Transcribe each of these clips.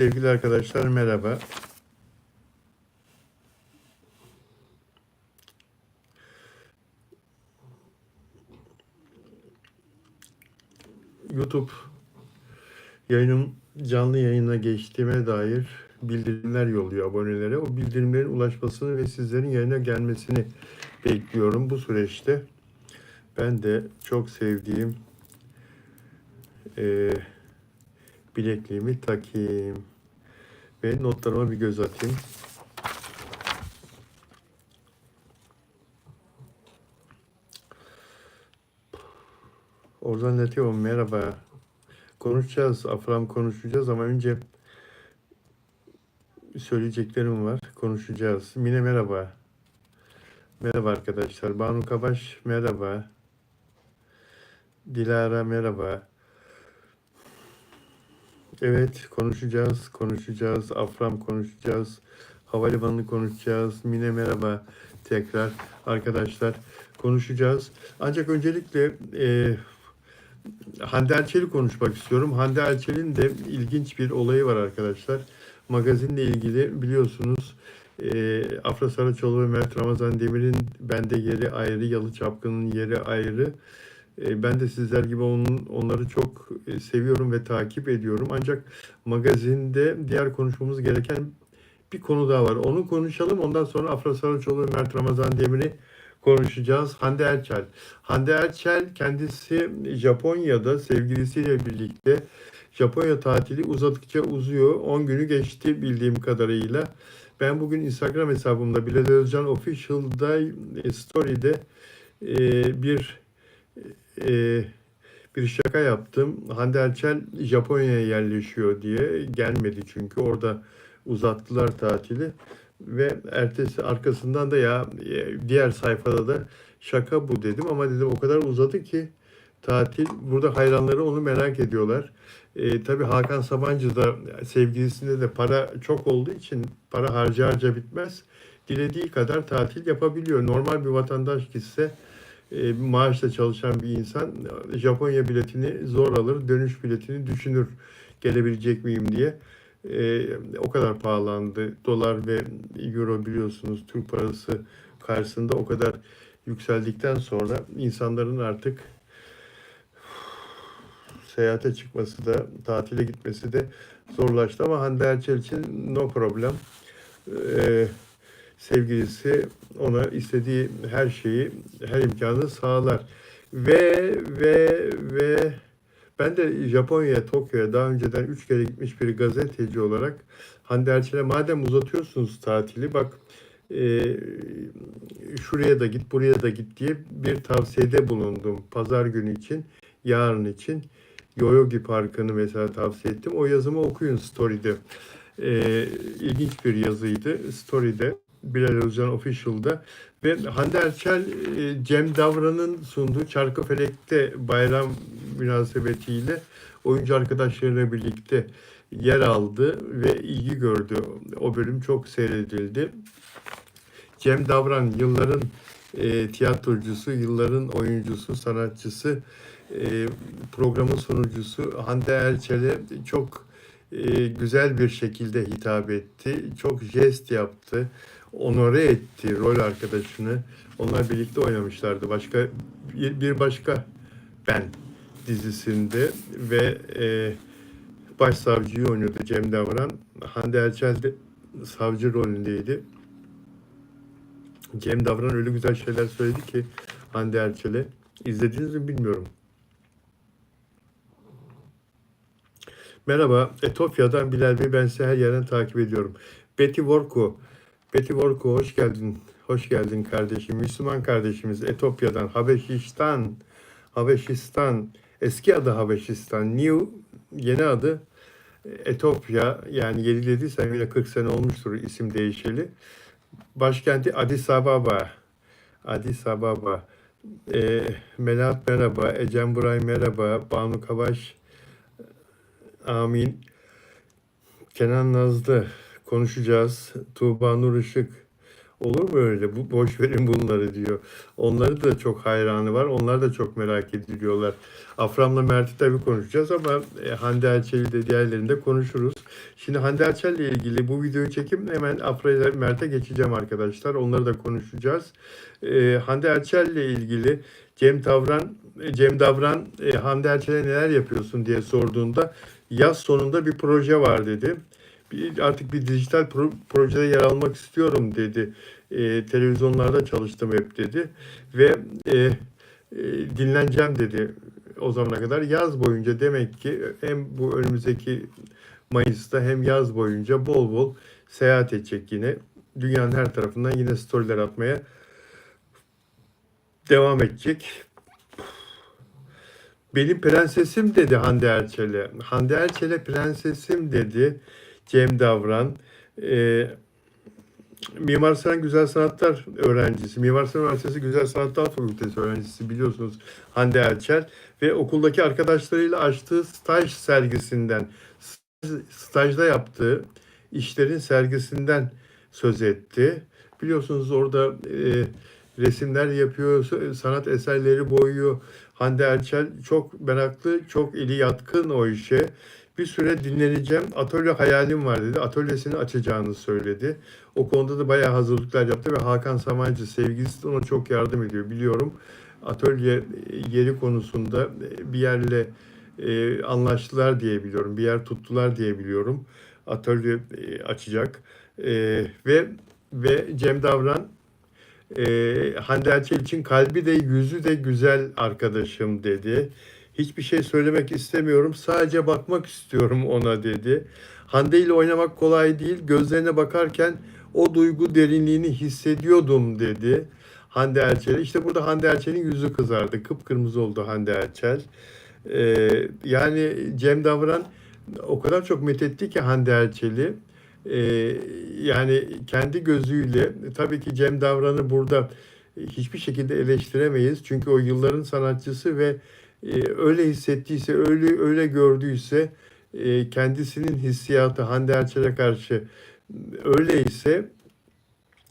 Sevgili arkadaşlar merhaba. YouTube yayınım canlı yayına geçtiğime dair bildirimler yolluyor abonelere. O bildirimlerin ulaşmasını ve sizlerin yayına gelmesini bekliyorum bu süreçte. Ben de çok sevdiğim eee bilekliğimi takayım ve notlarıma bir göz atayım. Ozan Netiyom merhaba. Konuşacağız, Afram konuşacağız ama önce söyleyeceklerim var. Konuşacağız. Mine merhaba. Merhaba arkadaşlar. Banu Kabaş merhaba. Dilara merhaba. Evet konuşacağız, konuşacağız. Afram konuşacağız. Havalimanını konuşacağız. Mine merhaba tekrar arkadaşlar konuşacağız. Ancak öncelikle e, Hande Erçel'i konuşmak istiyorum. Hande Erçel'in de ilginç bir olayı var arkadaşlar. Magazinle ilgili biliyorsunuz e, Afra Saraçoğlu ve Mert Ramazan Demir'in bende yeri ayrı, Yalı Çapkın'ın yeri ayrı. E, Ben de sizler gibi onun, onları çok e, seviyorum ve takip ediyorum. Ancak magazinde diğer konuşmamız gereken bir konu daha var. Onu konuşalım. Ondan sonra Afra Saraçoğlu ve Mert Ramazan Demir'i konuşacağız. Hande Erçel. Hande Erçel kendisi Japonya'da sevgilisiyle birlikte Japonya tatili uzadıkça uzuyor. 10 günü geçti bildiğim kadarıyla. Ben bugün Instagram hesabımda Bilal Özcan Official'da e, story'de bir e, bir şaka yaptım. Hande Erçel Japonya'ya yerleşiyor diye gelmedi çünkü orada uzattılar tatili ve ertesi arkasından da ya e, diğer sayfada da şaka bu dedim ama dedim o kadar uzadı ki tatil burada hayranları onu merak ediyorlar. E, tabii Hakan Sabancı da sevgilisinde de para çok olduğu için para harca harca bitmez. Dilediği kadar tatil yapabiliyor. Normal bir vatandaş gitse e, maaşla çalışan bir insan Japonya biletini zor alır, dönüş biletini düşünür gelebilecek miyim diye. E, o kadar pahalandı. Dolar ve euro biliyorsunuz Türk parası karşısında o kadar yükseldikten sonra insanların artık seyahate çıkması da, tatile gitmesi de zorlaştı ama Hande Erçel için no problem. Ee, sevgilisi ona istediği her şeyi, her imkanı sağlar. Ve ve ve ben de Japonya'ya, Tokyo'ya daha önceden üç kere gitmiş bir gazeteci olarak Hande Erçel'e madem uzatıyorsunuz tatili bak e, şuraya da git, buraya da git diye bir tavsiyede bulundum pazar günü için, yarın için. Yoyogi Parkı'nı mesela tavsiye ettim. O yazımı okuyun story'de. E, ilginç bir yazıydı. Story'de. Bilal Özcan Official'da ve Hande Erçel e, Cem Davran'ın sunduğu Çarkıfelek'te bayram münasebetiyle oyuncu arkadaşlarıyla birlikte yer aldı ve ilgi gördü. O bölüm çok seyredildi. Cem Davran yılların e, tiyatrocusu, yılların oyuncusu, sanatçısı, e, programın sunucusu Hande Erçel'e çok e, güzel bir şekilde hitap etti. Çok jest yaptı onore etti rol arkadaşını. Onlar birlikte oynamışlardı. Başka bir, başka Ben dizisinde ve e, başsavcıyı oynuyordu Cem Davran. Hande Erçel de savcı rolündeydi. Cem Davran öyle güzel şeyler söyledi ki Hande Erçel'e. İzlediniz mi bilmiyorum. Merhaba, Etofya'dan Bilal Bey. Ben sizi her yerden takip ediyorum. Betty Worko, Betty Worko hoş geldin. Hoş geldin kardeşim. Müslüman kardeşimiz Etopya'dan, Habeşistan. Habeşistan. Eski adı Habeşistan. New yeni adı Etopya. Yani yeni dediysem yine 40 sene olmuştur isim değişeli. Başkenti Addis Ababa. Addis Ababa. E, Melahat merhaba. Ecem Buray merhaba. Banu Kavaş. Amin. Kenan Nazlı konuşacağız. Tuğba Nur Işık, Olur mu öyle? Bu boş verin bunları diyor. Onları da çok hayranı var. Onlar da çok merak ediliyorlar. Afram'la Mert'i tabii konuşacağız ama e, Hande Erçel'i de diğerlerini de konuşuruz. Şimdi Hande Erçel'le ilgili bu videoyu çekip hemen Afra ile Mert'e geçeceğim arkadaşlar. Onları da konuşacağız. E, Hande Erçel'le ilgili Cem Davran Cem Davran e, Hande Erçel'e neler yapıyorsun diye sorduğunda yaz sonunda bir proje var dedi. Bir, artık bir dijital pro- projede yer almak istiyorum dedi. E, televizyonlarda çalıştım hep dedi. Ve e, e, dinleneceğim dedi o zamana kadar. Yaz boyunca demek ki hem bu önümüzdeki Mayıs'ta hem yaz boyunca bol bol seyahat edecek yine. Dünyanın her tarafından yine storyler atmaya devam edecek. Benim prensesim dedi Hande Erçel'e. Hande Erçel'e prensesim dedi Cem Davran. Ee, Mimar Sinan Güzel Sanatlar öğrencisi. Mimar Sinan Üniversitesi Güzel Sanatlar Fakültesi öğrencisi biliyorsunuz Hande Erçel. Ve okuldaki arkadaşlarıyla açtığı staj sergisinden, stajda yaptığı işlerin sergisinden söz etti. Biliyorsunuz orada e, resimler yapıyor, sanat eserleri boyuyor. Hande Erçel çok meraklı, çok eli yatkın o işe. Bir süre dinleneceğim. Atölye hayalim var dedi. Atölyesini açacağını söyledi. O konuda da bayağı hazırlıklar yaptı ve Hakan Samancı sevgilisi de ona çok yardım ediyor biliyorum. Atölye yeri konusunda bir yerle e, anlaştılar diye biliyorum. Bir yer tuttular diye biliyorum. Atölye e, açacak. E, ve ve Cem Davran e, Hande Erçel için kalbi de yüzü de güzel arkadaşım dedi. Hiçbir şey söylemek istemiyorum. Sadece bakmak istiyorum ona dedi. Hande ile oynamak kolay değil. Gözlerine bakarken o duygu derinliğini hissediyordum dedi. Hande Erçel. İşte burada Hande Erçel'in yüzü kızardı. Kıpkırmızı oldu Hande Erçel. Ee, yani Cem Davran o kadar çok methetti ki Hande Erçel'i. Ee, yani kendi gözüyle tabii ki Cem Davran'ı burada hiçbir şekilde eleştiremeyiz. Çünkü o yılların sanatçısı ve öyle hissettiyse, öyle öyle gördüyse e, kendisinin hissiyatı Hande Erçel'e karşı öyleyse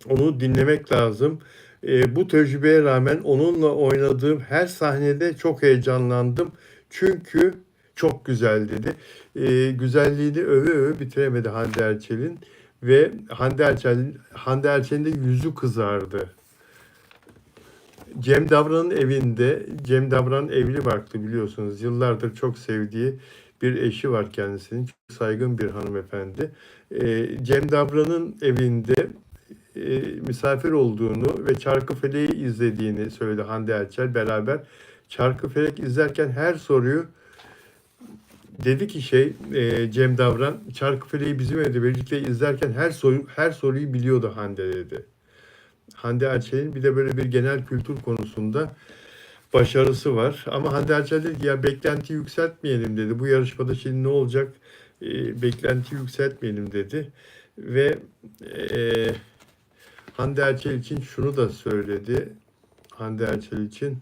onu dinlemek lazım. E, bu tecrübeye rağmen onunla oynadığım her sahnede çok heyecanlandım. Çünkü çok güzel dedi. E, güzelliğini öve öve bitiremedi Hande Erçel'in ve Hande Erçel'in Hande Erçel'in de yüzü kızardı. Cem Davran'ın evinde, Cem Davran evli barklı biliyorsunuz. Yıllardır çok sevdiği bir eşi var kendisinin. Çok saygın bir hanımefendi. E, Cem Davran'ın evinde e, misafir olduğunu ve Çarkıfele'yi izlediğini söyledi Hande Erçel beraber. Çarkıfelek izlerken her soruyu dedi ki şey e, Cem Davran Çarkıfele'yi bizim evde birlikte izlerken her soru her soruyu biliyordu Hande dedi. Hande Erçel'in bir de böyle bir genel kültür konusunda başarısı var. Ama Hande Erçel dedi ki ya beklenti yükseltmeyelim dedi. Bu yarışmada şimdi ne olacak? E, beklenti yükseltmeyelim dedi. Ve e, Hande Erçel için şunu da söyledi. Hande Erçel için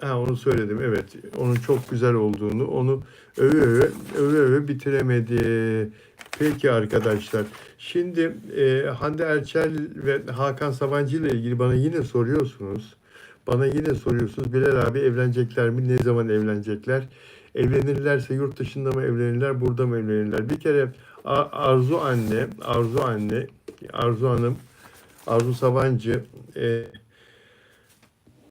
Ha onu söyledim evet. Onun çok güzel olduğunu, onu öve öve, öve öve bitiremedi. Peki arkadaşlar. Şimdi e, Hande Erçel ve Hakan Sabancı ile ilgili bana yine soruyorsunuz. Bana yine soruyorsunuz. Bilal abi evlenecekler mi? Ne zaman evlenecekler? Evlenirlerse yurt dışında mı evlenirler, burada mı evlenirler? Bir kere Arzu anne, Arzu anne, Arzu hanım, Arzu Sabancı, e,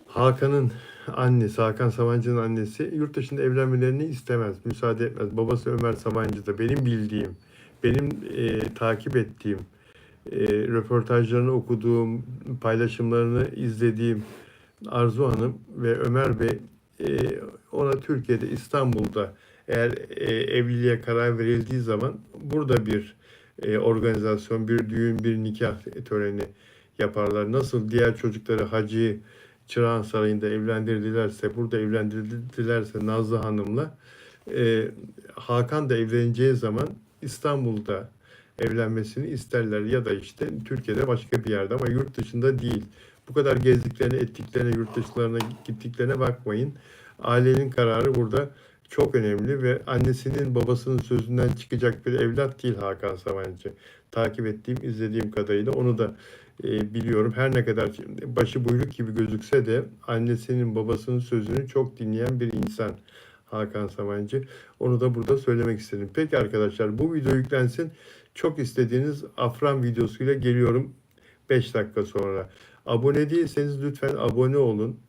Hakan'ın annesi, Hakan Sabancı'nın annesi yurt dışında evlenmelerini istemez, müsaade etmez. Babası Ömer Sabancı da benim bildiğim, benim e, takip ettiğim, e, röportajlarını okuduğum, paylaşımlarını izlediğim Arzu Hanım ve Ömer Bey e, ona Türkiye'de, İstanbul'da eğer e, evliliğe karar verildiği zaman burada bir e, organizasyon, bir düğün, bir nikah töreni yaparlar. Nasıl diğer çocukları Hacı Çırağan Sarayı'nda evlendirdilerse, burada evlendirdilerse Nazlı Hanım'la e, Hakan da evleneceği zaman İstanbul'da evlenmesini isterler ya da işte Türkiye'de başka bir yerde ama yurt dışında değil. Bu kadar gezdiklerine, ettiklerine, yurt dışlarına gittiklerine bakmayın. Ailenin kararı burada çok önemli ve annesinin babasının sözünden çıkacak bir evlat değil Hakan Sabancı. Takip ettiğim, izlediğim kadarıyla onu da e, biliyorum. Her ne kadar başı buyruk gibi gözükse de annesinin babasının sözünü çok dinleyen bir insan Hakan Sabancı. Onu da burada söylemek istedim. Peki arkadaşlar bu video yüklensin. Çok istediğiniz Afran videosuyla geliyorum 5 dakika sonra. Abone değilseniz lütfen abone olun.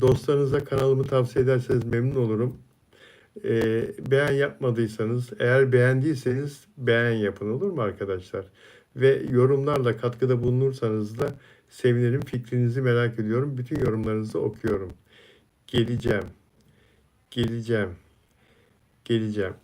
Dostlarınıza kanalımı tavsiye ederseniz memnun olurum. Ee, beğen yapmadıysanız, eğer beğendiyseniz beğen yapın olur mu arkadaşlar? Ve yorumlarla katkıda bulunursanız da sevinirim. Fikrinizi merak ediyorum. Bütün yorumlarınızı okuyorum. Geleceğim. Geleceğim. Geleceğim.